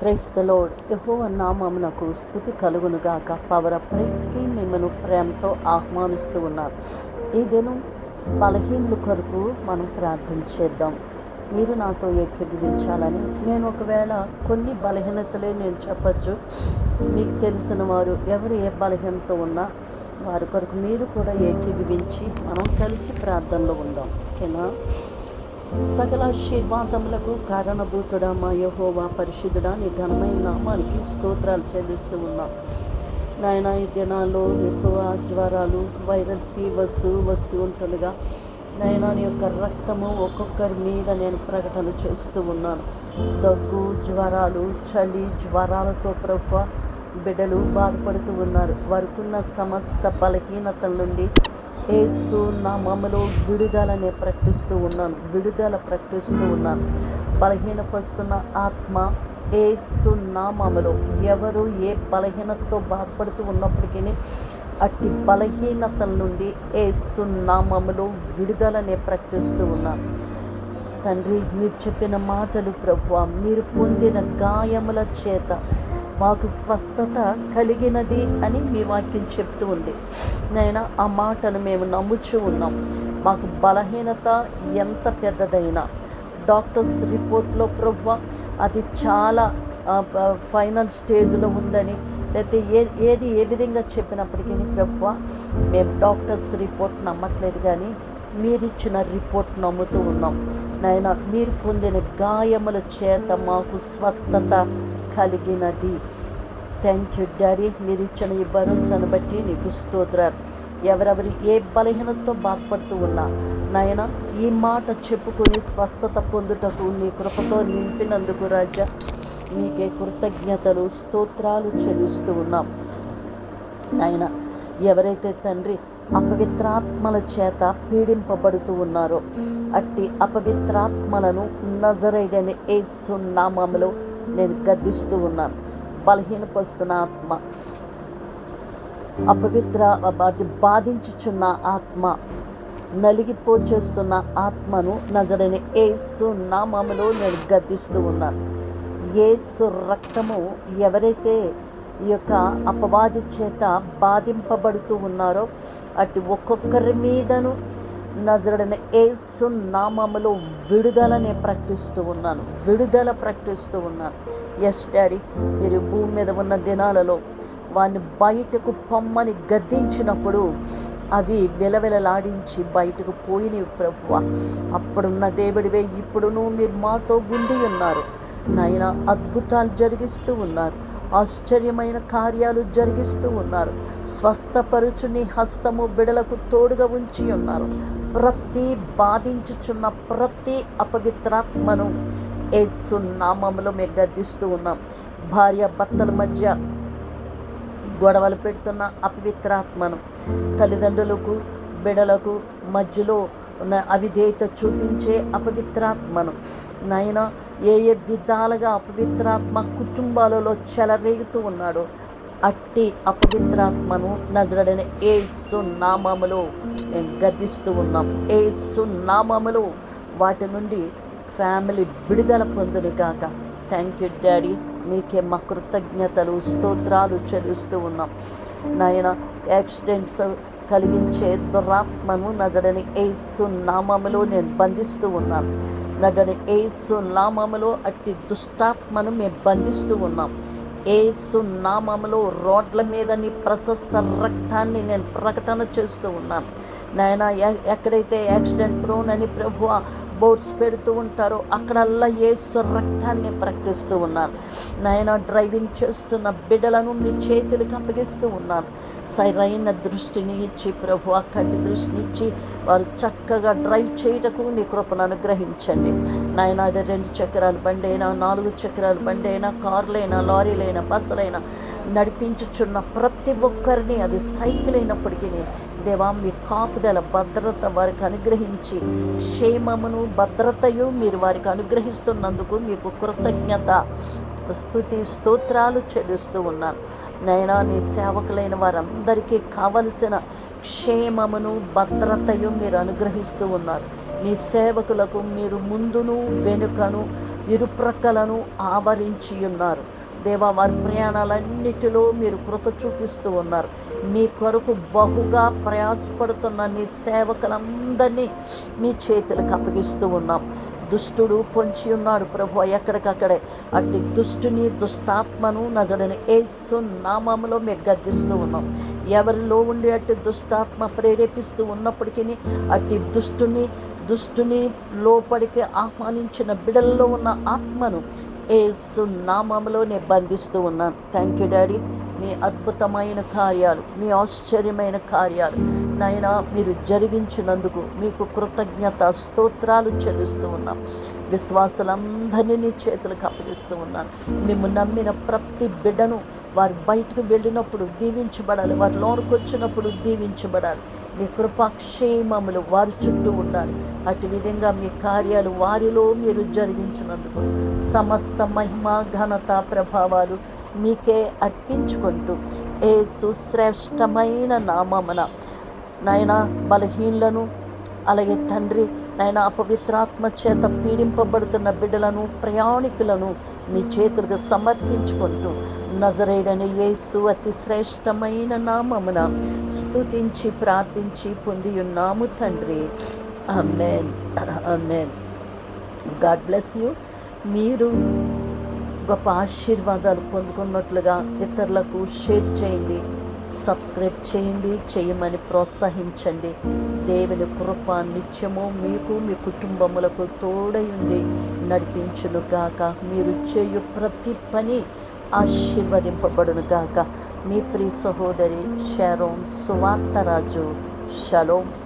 క్రైస్తలోడ్ యహో నామమునకు స్థుతి కలుగునుగాక పవర్ ఆఫ్ ప్రైస్కి మిమ్మల్ని ప్రేమతో ఆహ్వానిస్తూ ఉన్నారు. ఈ దినం బలహీనుల కొరకు మనం ప్రార్థన చేద్దాం. మీరు నాతో ఏకీభవించాలని నేను ఒకవేళ కొన్ని బలహీనతలే నేను చెప్పచ్చు. మీకు తెలిసిన వారు ఎవరు ఏ బలహీనత ఉన్నా వారి కొరకు మీరు కూడా ఏకీభవించి మనం కలిసి ప్రార్థనలో ఉందాం. ఓకేనా? సకల ఆశీర్వాదములకు కారణభూతుడా మా యహోవా పరిశుద్ధుడా నీ ఘనమైన నామానికి స్తోత్రాలు చెల్లిస్తూ ఉన్నాం. నాయన ఈ దినాల్లో ఎక్కువ జ్వరాలు వైరల్ ఫీవర్స్ వస్తూ ఉంటుండగా నాయన నీ యొక్క రక్తము ఒక్కొక్కరి మీద నేను ప్రకటన చేస్తూ ఉన్నాను. దగ్గు జ్వరాలు చలి జ్వరాలతో ప్రభు బిడ్డలు బాధపడుతూ ఉన్నారు. వారికున్న సమస్త బలహీనతల నుండి ఏసు నామములో విడుదలనే ప్రకటిస్తూ ఉన్నాను. విడుదల ప్రకటిస్తూ ఉన్నాను. బలహీనపరుస్తున్న ఆత్మ ఏసు నామములో ఎవరు ఏ బలహీనతతో బాధపడుతూ ఉన్నప్పటికీ అట్టి బలహీనతల నుండి ఏసు నామములో విడుదలనే ప్రకటిస్తూ ఉన్నాను. తండ్రి మీరు చెప్పిన మాటలు ప్రభు మీరు పొందిన గాయముల చేత మాకు స్వస్థత కలిగినది అని మీ వాక్యం చెప్తూ ఉంది. నైనా ఆ మాటను మేము నమ్ముచూ ఉన్నాం. మాకు బలహీనత ఎంత పెద్దదైనా. డాక్టర్స్ రిపోర్ట్లో ప్రభు అది చాలా ఫైనల్ స్టేజ్లో ఉందని లేకపోతే ఏ ఏది ఏ విధంగా చెప్పినప్పటికీ ప్రభు మేము డాక్టర్స్ రిపోర్ట్ నమ్మట్లేదు కానీ మీరిచ్చిన రిపోర్ట్ నమ్ముతూ ఉన్నాం. నాయన మీరు పొందిన గాయముల చేత మాకు స్వస్థత కలిగినది థ్యాంక్ యూ డాడీ మీరు ఇచ్చిన ఈ భరోసాను బట్టి నీకు స్తోత్రాలు. ఎవరెవరు ఏ బలహీనతతో బాధపడుతూ ఉన్నా నాయన ఈ మాట చెప్పుకొని స్వస్థత పొందుటకు నీ కృపతో నింపినందుకు రాజా నీకే కృతజ్ఞతలు స్తోత్రాలు చెల్లిస్తూ ఉన్నాం. నాయన ఎవరైతే తండ్రి అపవిత్రాత్మల చేత పీడింపబడుతూ ఉన్నారో అట్టి అపవిత్రాత్మలను నజరైడని ఏ నామములో నేను గద్దిస్తూ ఉన్నాను. బలహీనపరుస్తున్న ఆత్మ అపవిత్ర బాధించుచున్న ఆత్మ నలిగిపోచేస్తున్న ఆత్మను నజడని ఏసు నామములో నేను గద్దిస్తూ ఉన్నాను. ఏసు రక్తము ఎవరైతే ఈ యొక్క అపవాది చేత బాధింపబడుతూ ఉన్నారో అటు ఒక్కొక్కరి మీదను నజరడన ఏసు నామములో విడుదలనే ప్రకటిస్తూ ఉన్నాను. విడుదల ప్రకటిస్తూ ఉన్నాను. ఎస్ డాడీ మీరు భూమి మీద ఉన్న దినాలలో వాడిని బయటకు పొమ్మని గద్దించినప్పుడు అవి విలవిలలాడించి బయటకు పోయినవి ప్రభువ. అప్పుడున్న దేవుడివే ఇప్పుడును మీరు మాతో ఉండి ఉన్నారు. నాయన అద్భుతాలు జరిగిస్తూ ఉన్నారు. ఆశ్చర్యమైన కార్యాలు జరిగిస్తూ ఉన్నారు. స్వస్థపరుచుని హస్తము బిడలకు తోడుగా ఉంచి ఉన్నారు. ప్రతి బాధించుచున్న ప్రతి అపవిత్రాత్మను ఏసు నామంలో మేము గద్దిస్తూ ఉన్నాం. భార్య భర్తల మధ్య గొడవలు పెడుతున్న అపవిత్రాత్మను తల్లిదండ్రులకు బిడలకు మధ్యలో అవిధేయత చూపించే అపవిత్రాత్మను. నాయన ఏ ఏ విధాలుగా అపవిత్రాత్మ కుటుంబాలలో చెలరేగుతూ ఉన్నాడో అట్టి అపవిత్రాత్మను నజరడని ఏసు నామములో మేము గద్దిస్తూ ఉన్నాం. ఏసు నామములో వాటి నుండి ఫ్యామిలీ విడుదల పొందును కాక థ్యాంక్ యూ డాడీ నీకే మా కృతజ్ఞతలు స్తోత్రాలు చెల్లిస్తూ ఉన్నాం. నాయన యాక్సిడెంట్స్ కలిగించే దురాత్మను నజడని ఏసు నామములో నేను బంధిస్తూ ఉన్నాను. నజడని ఏసు నామములో అట్టి దుష్టాత్మను మేము బంధిస్తూ ఉన్నాం. ఏసు నామములో రోడ్ల మీద నీ ప్రశస్త రక్తాన్ని నేను ప్రకటన చేస్తూ ఉన్నాను. నాయన ఎక్కడైతే యాక్సిడెంట్ ప్రోన్ అని ప్రభు బోట్స్ పెడుతూ ఉంటారో. అక్కడల్లా ఏసు రక్తాన్ని ప్రకటిస్తూ ఉన్నాను నాయన డ్రైవింగ్ చేస్తున్న బిడ్డలను మీ చేతులకు అప్పగిస్తూ ఉన్నాను సరైన దృష్టిని ఇచ్చి ప్రభు అక్కడి దృష్టిని ఇచ్చి వారు చక్కగా డ్రైవ్ చేయటకు నీ కృపను అనుగ్రహించండి. నాయన అది రెండు చక్రాల బండి అయినా నాలుగు చక్రాల బండి అయినా కార్లైనా లారీలైనా బస్సులైనా నడిపించుచున్న ప్రతి ఒక్కరిని అది సైకిల్ అయినప్పటికీ దేవా మీ కాపుదల భద్రత వారికి అనుగ్రహించి క్షేమమును భద్రతయు మీరు వారికి అనుగ్రహిస్తున్నందుకు మీకు కృతజ్ఞత స్థుతి స్తోత్రాలు చెల్లిస్తూ ఉన్నాను. నైనా నీ సేవకులైన వారందరికీ కావలసిన క్షేమమును భద్రతయు మీరు అనుగ్రహిస్తూ ఉన్నారు. మీ సేవకులకు మీరు ముందును వెనుకను ఇరుప్రక్కలను ఆవరించి ఉన్నారు. దేవా వారి ప్రయాణాలన్నిటిలో మీరు కృప చూపిస్తూ ఉన్నారు. మీ కొరకు బహుగా ప్రయాసపడుతున్న నీ సేవకులందరినీ మీ చేతులకు అప్పగిస్తూ ఉన్నాం. దుష్టుడు పొంచి ఉన్నాడు ప్రభు ఎక్కడికక్కడే. అట్టి దుష్టుని దుష్టాత్మను నజడని ఏసు నామంలో మేము గద్దిస్తూ ఉన్నాం. ఎవరిలో ఉండి అట్టి దుష్టాత్మ ప్రేరేపిస్తూ ఉన్నప్పటికీ అట్టి దుష్టుని దుష్టుని లోపలికి ఆహ్వానించిన బిడల్లో ఉన్న ఆత్మను ఏసు నామములో నేను బంధిస్తూ ఉన్నాను. థ్యాంక్ యూ డాడీ మీ అద్భుతమైన కార్యాలు మీ ఆశ్చర్యమైన కార్యాలు నాయన మీరు జరిగించినందుకు మీకు కృతజ్ఞత స్తోత్రాలు చెల్లిస్తూ ఉన్నాం. విశ్వాసులందరినీ చేతులకు అప్పగిస్తూ ఉన్నాను. మేము నమ్మిన ప్రతి బిడ్డను వారు బయటకు వెళ్ళినప్పుడు దీవించబడాలి. వారి లోనికి వచ్చినప్పుడు దీవించబడాలి. మీ కృపాక్షేమములు వారి చుట్టూ ఉండాలి. అటు విధంగా మీ కార్యాలు వారిలో మీరు జరిగించినందుకు సమస్త మహిమ ఘనత ప్రభావాలు మీకే అర్పించుకుంటూ ఏ సుశ్రేష్టమైన నామమున నాయన బలహీనలను అలాగే తండ్రి నాయన అపవిత్రాత్మ చేత పీడింపబడుతున్న బిడ్డలను ప్రయాణికులను నీ చేతులకు సమర్పించుకుంటూ నజరేడని యేసు అతి శ్రేష్టమైన నామమున స్తుతించి ప్రార్థించి పొంది ఉన్నాము తండ్రి. Amen amen God bless you. మీరు గొప్ప ఆశీర్వాదాలు పొందుకున్నట్లుగా ఇతరులకు షేర్ చేయండి సబ్స్క్రైబ్ చేయండి చేయమని ప్రోత్సహించండి. దేవుని కృప నిత్యము మీకు మీ కుటుంబములకు తోడయుండి నడిపించును గాక. మీరు చేయు ప్రతి పని ఆశీర్వదింపబడును గాక. మీ ప్రియ సహోదరి షారోన్ సువార్తరాజు. షలోం.